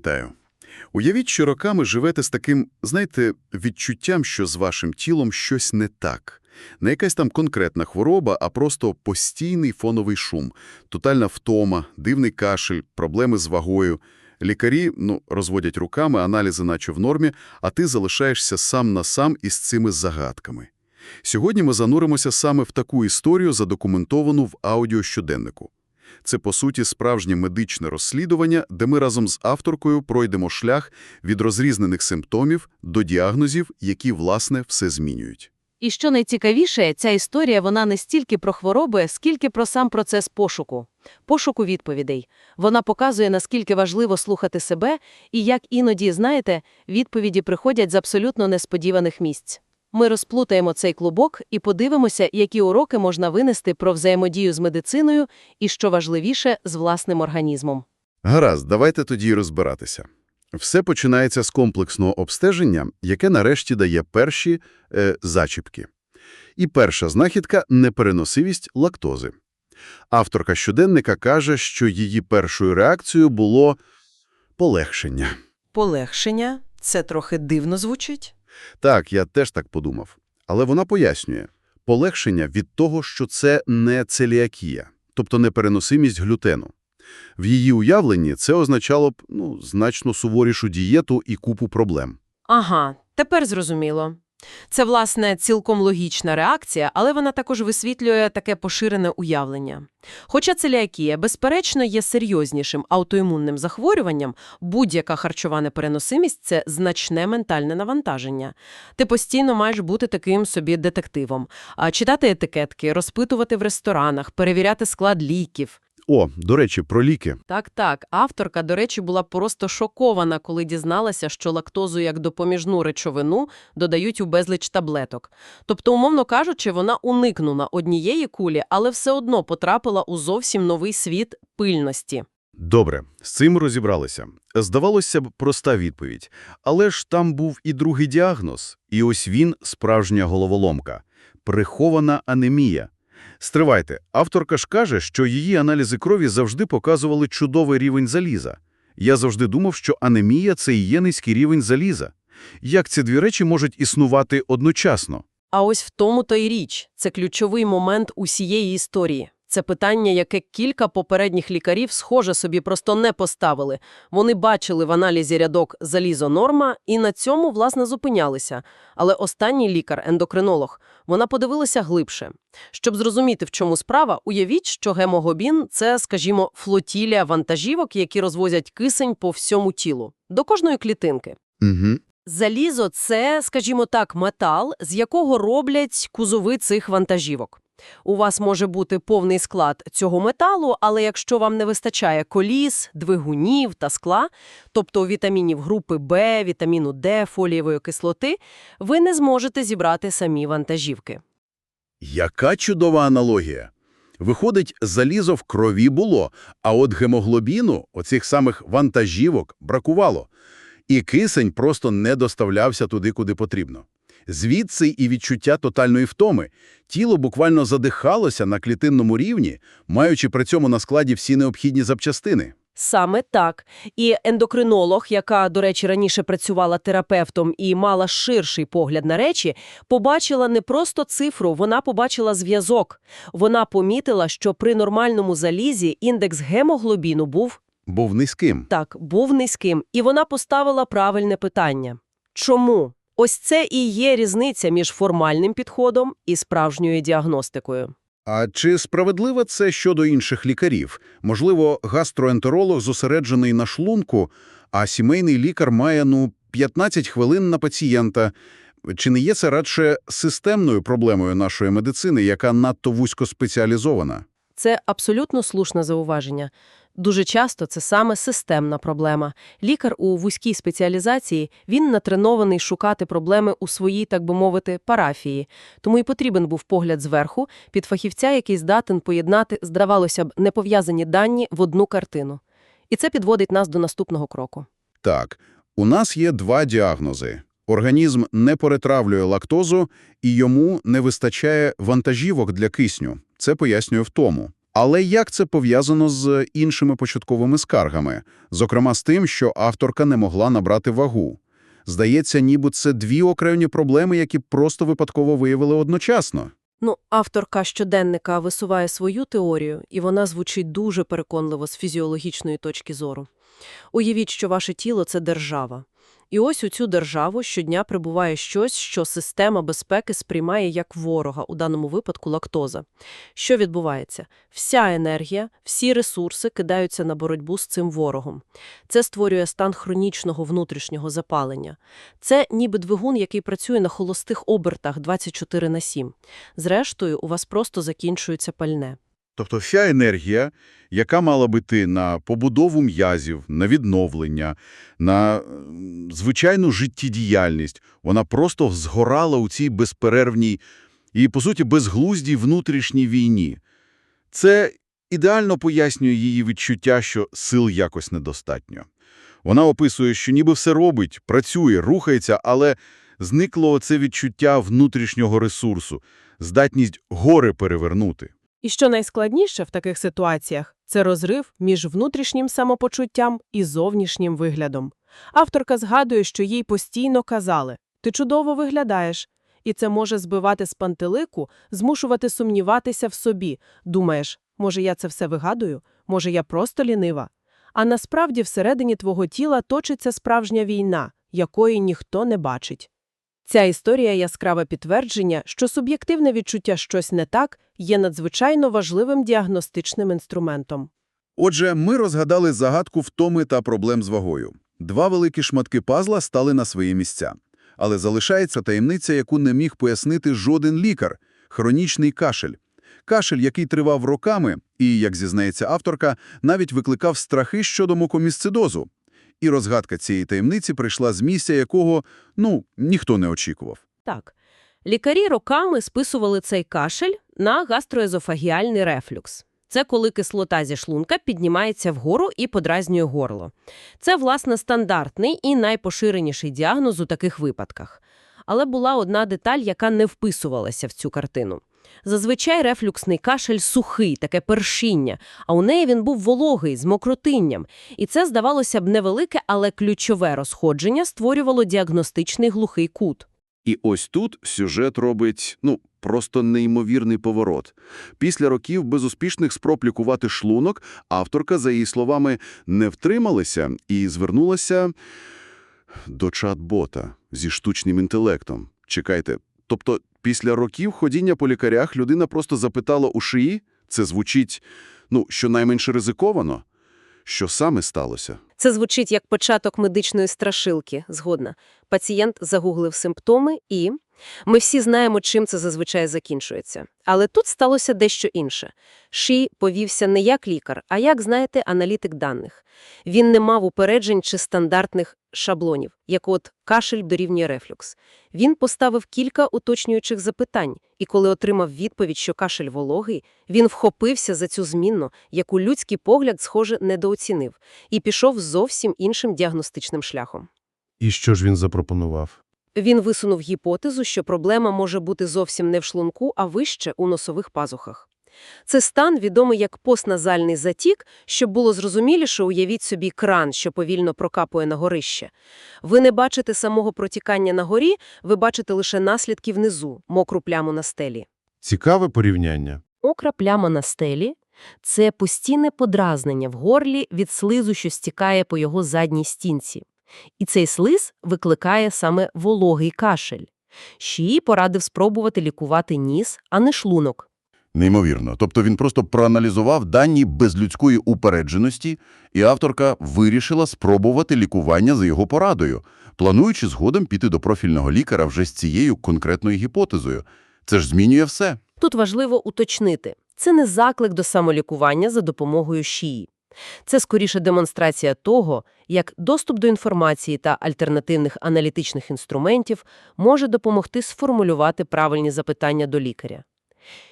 Вітаю. Уявіть, що роками живете з таким, знаєте, відчуттям, що з вашим тілом щось не так. Не якась там конкретна хвороба, а просто постійний фоновий шум, тотальна втома, дивний кашель, проблеми з вагою. Лікарі, ну, розводять руками, аналізи наче в нормі, а ти залишаєшся сам на сам із цими загадками. Сьогодні ми зануримося саме в таку історію, задокументовану в аудіощоденнику. Це, по суті, справжнє медичне розслідування, де ми разом з авторкою пройдемо шлях від розрізнених симптомів до діагнозів, які, власне, все змінюють. І що найцікавіше, ця історія вона не стільки про хвороби, скільки про сам процес пошуку. Пошуку відповідей. Вона показує, наскільки важливо слухати себе і як іноді, знаєте, відповіді приходять з абсолютно несподіваних місць. Ми розплутаємо цей клубок і подивимося, які уроки можна винести про взаємодію з медициною і, що важливіше, з власним організмом. Гаразд, давайте тоді розбиратися. Все починається з комплексного обстеження, яке нарешті дає перші е, зачіпки. І перша знахідка – непереносивість лактози. Авторка щоденника каже, що її першою реакцією було полегшення. Полегшення? Це трохи дивно звучить? Так, я теж так подумав. Але вона пояснює. Полегшення від того, що це не целіакія, тобто непереносимість глютену. В її уявленні це означало б ну, значно суворішу дієту і купу проблем. Ага, тепер зрозуміло. Це, власне, цілком логічна реакція, але вона також висвітлює таке поширене уявлення. Хоча целіакія, безперечно, є серйознішим аутоімунним захворюванням, будь-яка харчова непереносимість – це значне ментальне навантаження. Ти постійно маєш бути таким собі детективом, а читати етикетки, розпитувати в ресторанах, перевіряти склад ліків. О, до речі, про ліки. Так-так, авторка, до речі, була просто шокована, коли дізналася, що лактозу як допоміжну речовину додають у безліч таблеток. Тобто, умовно кажучи, вона уникнула однієї кулі, але все одно потрапила у зовсім новий світ пильності. Добре, з цим розібралися. Здавалося б, проста відповідь. Але ж там був і другий діагноз. І ось він – справжня головоломка. Прихована анемія. Стривайте, авторка ж каже, що її аналізи крові завжди показували чудовий рівень заліза. Я завжди думав, що анемія – це і є низький рівень заліза. Як ці дві речі можуть існувати одночасно? А ось в тому то й річ. Це ключовий момент усієї історії. Це питання, яке кілька попередніх лікарів, схоже, собі просто не поставили. Вони бачили в аналізі рядок залізо-норма і на цьому, власне, зупинялися. Але останній лікар, ендокринолог, вона подивилася глибше. Щоб зрозуміти, в чому справа, уявіть, що гемоглобін – це, скажімо, флотілія вантажівок, які розвозять кисень по всьому тілу, до кожної клітинки. Угу. Залізо – це, скажімо так, метал, з якого роблять кузови цих вантажівок. У вас може бути повний склад цього металу, але якщо вам не вистачає коліс, двигунів та скла, тобто вітамінів групи Б, вітаміну Д, фолієвої кислоти, ви не зможете зібрати самі вантажівки. Яка чудова аналогія. Виходить, залізо в крові було, а от гемоглобіну, оцих самих вантажівок, бракувало. І кисень просто не доставлявся туди, куди потрібно. Звідси і відчуття тотальної втоми. Тіло буквально задихалося на клітинному рівні, маючи при цьому на складі всі необхідні запчастини. Саме так. І ендокринолог, яка, до речі, раніше працювала терапевтом і мала ширший погляд на речі, побачила не просто цифру, вона побачила зв'язок. Вона помітила, що при нормальному залізі індекс гемоглобіну був Був низьким. Так, був низьким, і вона поставила правильне питання. Чому? Ось це і є різниця між формальним підходом і справжньою діагностикою. А чи справедливо це щодо інших лікарів? Можливо, гастроентеролог зосереджений на шлунку, а сімейний лікар має, ну, 15 хвилин на пацієнта. Чи не є це радше системною проблемою нашої медицини, яка надто вузько спеціалізована? Це абсолютно слушне зауваження. Дуже часто це саме системна проблема. Лікар у вузькій спеціалізації, він натренований шукати проблеми у своїй, так би мовити, парафії. Тому і потрібен був погляд зверху під фахівця, який здатен поєднати, здавалося б, непов'язані дані в одну картину. І це підводить нас до наступного кроку. Так, у нас є два діагнози. Організм не перетравлює лактозу, і йому не вистачає вантажівок для кисню. Це пояснює втому. Але як це пов'язано з іншими початковими скаргами? Зокрема, з тим, що авторка не могла набрати вагу. Здається, ніби це дві окремі проблеми, які просто випадково виявили одночасно. Ну, авторка щоденника висуває свою теорію, і вона звучить дуже переконливо з фізіологічної точки зору. Уявіть, що ваше тіло – це держава. І ось у цю державу щодня прибуває щось, що система безпеки сприймає як ворога, у даному випадку лактоза. Що відбувається? Вся енергія, всі ресурси кидаються на боротьбу з цим ворогом. Це створює стан хронічного внутрішнього запалення. Це ніби двигун, який працює на холостих обертах 24 на 7. Зрештою, у вас просто закінчується пальне. Тобто вся енергія, яка мала би йти на побудову м'язів, на відновлення, на звичайну життєдіяльність, вона просто згорала у цій безперервній і, по суті, безглуздій внутрішній війні. Це ідеально пояснює її відчуття, що сил якось недостатньо. Вона описує, що ніби все робить, працює, рухається, але зникло це відчуття внутрішнього ресурсу, здатність гори перевернути. І що найскладніше в таких ситуаціях – це розрив між внутрішнім самопочуттям і зовнішнім виглядом. Авторка згадує, що їй постійно казали «ти чудово виглядаєш», і це може збивати з пантелику, змушувати сумніватися в собі. Думаєш, може я це все вигадую, може я просто лінива. А насправді всередині твого тіла точиться справжня війна, якої ніхто не бачить. Ця історія – яскраве підтвердження, що суб'єктивне відчуття «щось не так» є надзвичайно важливим діагностичним інструментом. Отже, ми розгадали загадку втоми та проблем з вагою. Два великі шматки пазла стали на свої місця. Але залишається таємниця, яку не міг пояснити жоден лікар – хронічний кашель. Кашель, який тривав роками і, як зізнається авторка, навіть викликав страхи щодо мукомісцидозу. І розгадка цієї таємниці прийшла з місця, якого, ну, ніхто не очікував. Так. Лікарі роками списували цей кашель на гастроезофагіальний рефлюкс. Це коли кислота зі шлунка піднімається вгору і подразнює горло. Це, власне, стандартний і найпоширеніший діагноз у таких випадках. Але була одна деталь, яка не вписувалася в цю картину. Зазвичай рефлюксний кашель сухий, таке першіння, а у неї він був вологий, з мокротинням. І це, здавалося б, невелике, але ключове розходження створювало діагностичний глухий кут. І ось тут сюжет робить, ну, просто неймовірний поворот. Після років безуспішних спроб лікувати шлунок, авторка, за її словами, не втрималася і звернулася до чат-бота зі штучним інтелектом. Чекайте, тобто після років ходіння по лікарях людина просто запитала у шиї? Це звучить, ну, щонайменше ризиковано. Що саме сталося? Це звучить як початок медичної страшилки, згодна. Пацієнт загуглив симптоми і... Ми всі знаємо, чим це зазвичай закінчується. Але тут сталося дещо інше. Ші повівся не як лікар, а як, знаєте, аналітик даних. Він не мав упереджень чи стандартних шаблонів, як от кашель дорівнює рефлюкс. Він поставив кілька уточнюючих запитань, і коли отримав відповідь, що кашель вологий, він вхопився за цю змінну, яку людський погляд, схоже, недооцінив, і пішов зовсім іншим діагностичним шляхом. І що ж він запропонував? Він висунув гіпотезу, що проблема може бути зовсім не в шлунку, а вище у носових пазухах. Це стан, відомий як постназальний затік, щоб було зрозуміліше, уявіть собі кран, що повільно прокапує на горище. Ви не бачите самого протікання на горі, ви бачите лише наслідки внизу, мокру пляму на стелі. Цікаве порівняння. Мокра пляма на стелі – це постійне подразнення в горлі від слизу, що стікає по його задній стінці. І цей слиз викликає саме вологий кашель. Шії порадив спробувати лікувати ніс, а не шлунок. Неймовірно. Тобто він просто проаналізував дані без людської упередженості, і авторка вирішила спробувати лікування за його порадою, плануючи згодом піти до профільного лікаря вже з цією конкретною гіпотезою. Це ж змінює все. Тут важливо уточнити – це не заклик до самолікування за допомогою шиї. Це скоріше демонстрація того, як доступ до інформації та альтернативних аналітичних інструментів може допомогти сформулювати правильні запитання до лікаря.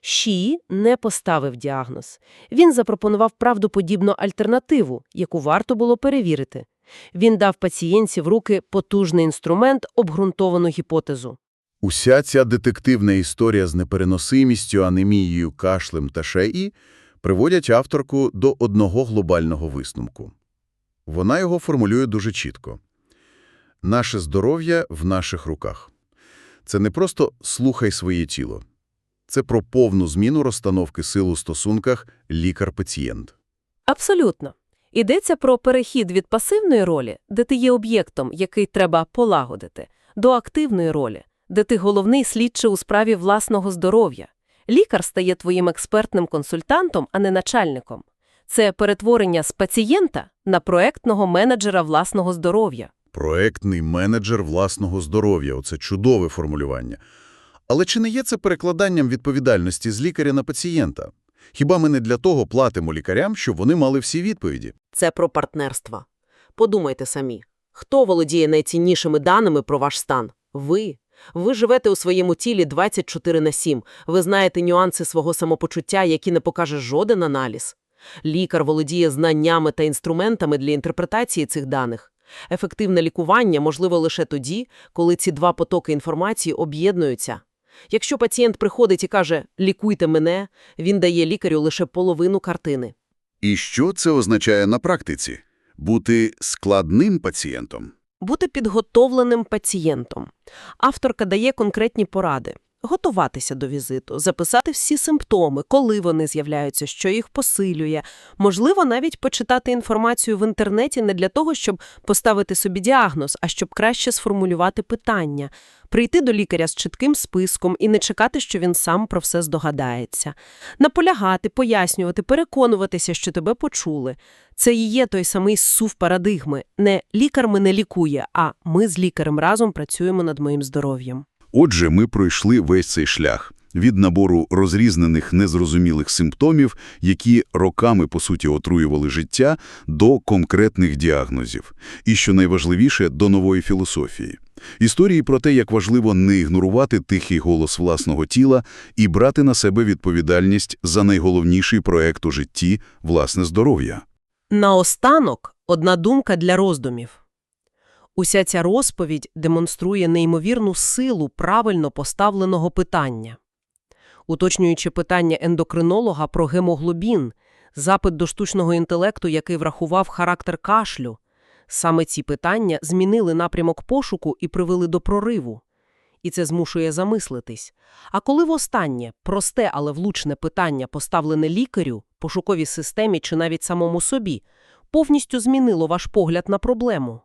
Ші не поставив діагноз. Він запропонував правдоподібну альтернативу, яку варто було перевірити. Він дав пацієнтці в руки потужний інструмент, обґрунтовану гіпотезу. Уся ця детективна історія з непереносимістю, анемією, кашлем та шеї приводять авторку до одного глобального висновку. Вона його формулює дуже чітко. Наше здоров'я в наших руках. Це не просто «слухай своє тіло». Це про повну зміну розстановки сил у стосунках лікар-пацієнт. Абсолютно. Йдеться про перехід від пасивної ролі, де ти є об'єктом, який треба полагодити, до активної ролі, де ти головний слідчий у справі власного здоров'я. Лікар стає твоїм експертним консультантом, а не начальником. Це перетворення з пацієнта на проектного менеджера власного здоров'я. Проектний менеджер власного здоров'я – оце чудове формулювання. Але чи не є це перекладанням відповідальності з лікаря на пацієнта? Хіба ми не для того платимо лікарям, щоб вони мали всі відповіді? Це про партнерство. Подумайте самі. Хто володіє найціннішими даними про ваш стан? Ви. Ви живете у своєму тілі 24 на 7. Ви знаєте нюанси свого самопочуття, які не покаже жоден аналіз. Лікар володіє знаннями та інструментами для інтерпретації цих даних. Ефективне лікування можливо лише тоді, коли ці два потоки інформації об'єднуються. Якщо пацієнт приходить і каже «лікуйте мене», він дає лікарю лише половину картини. І що це означає на практиці? Бути складним пацієнтом? Бути підготовленим пацієнтом. Авторка дає конкретні поради. Готуватися до візиту, записати всі симптоми, коли вони з'являються, що їх посилює. Можливо, навіть почитати інформацію в інтернеті не для того, щоб поставити собі діагноз, а щоб краще сформулювати питання. Прийти до лікаря з чітким списком і не чекати, що він сам про все здогадається. Наполягати, пояснювати, переконуватися, що тебе почули. Це і є той самий сув парадигми. Не лікар мене лікує, а ми з лікарем разом працюємо над моїм здоров'ям. Отже, ми пройшли весь цей шлях від набору розрізнених незрозумілих симптомів, які роками, по суті, отруювали життя, до конкретних діагнозів. І, що найважливіше, до нової філософії. Історії про те, як важливо не ігнорувати тихий голос власного тіла і брати на себе відповідальність за найголовніший проект у житті – власне здоров'я. Наостанок – одна думка для роздумів. Уся ця розповідь демонструє неймовірну силу правильно поставленого питання. Уточнюючи питання ендокринолога про гемоглобін, запит до штучного інтелекту, який врахував характер кашлю, саме ці питання змінили напрямок пошуку і привели до прориву. І це змушує замислитись. А коли востаннє просте, але влучне питання, поставлене лікарю, пошуковій системі чи навіть самому собі, повністю змінило ваш погляд на проблему?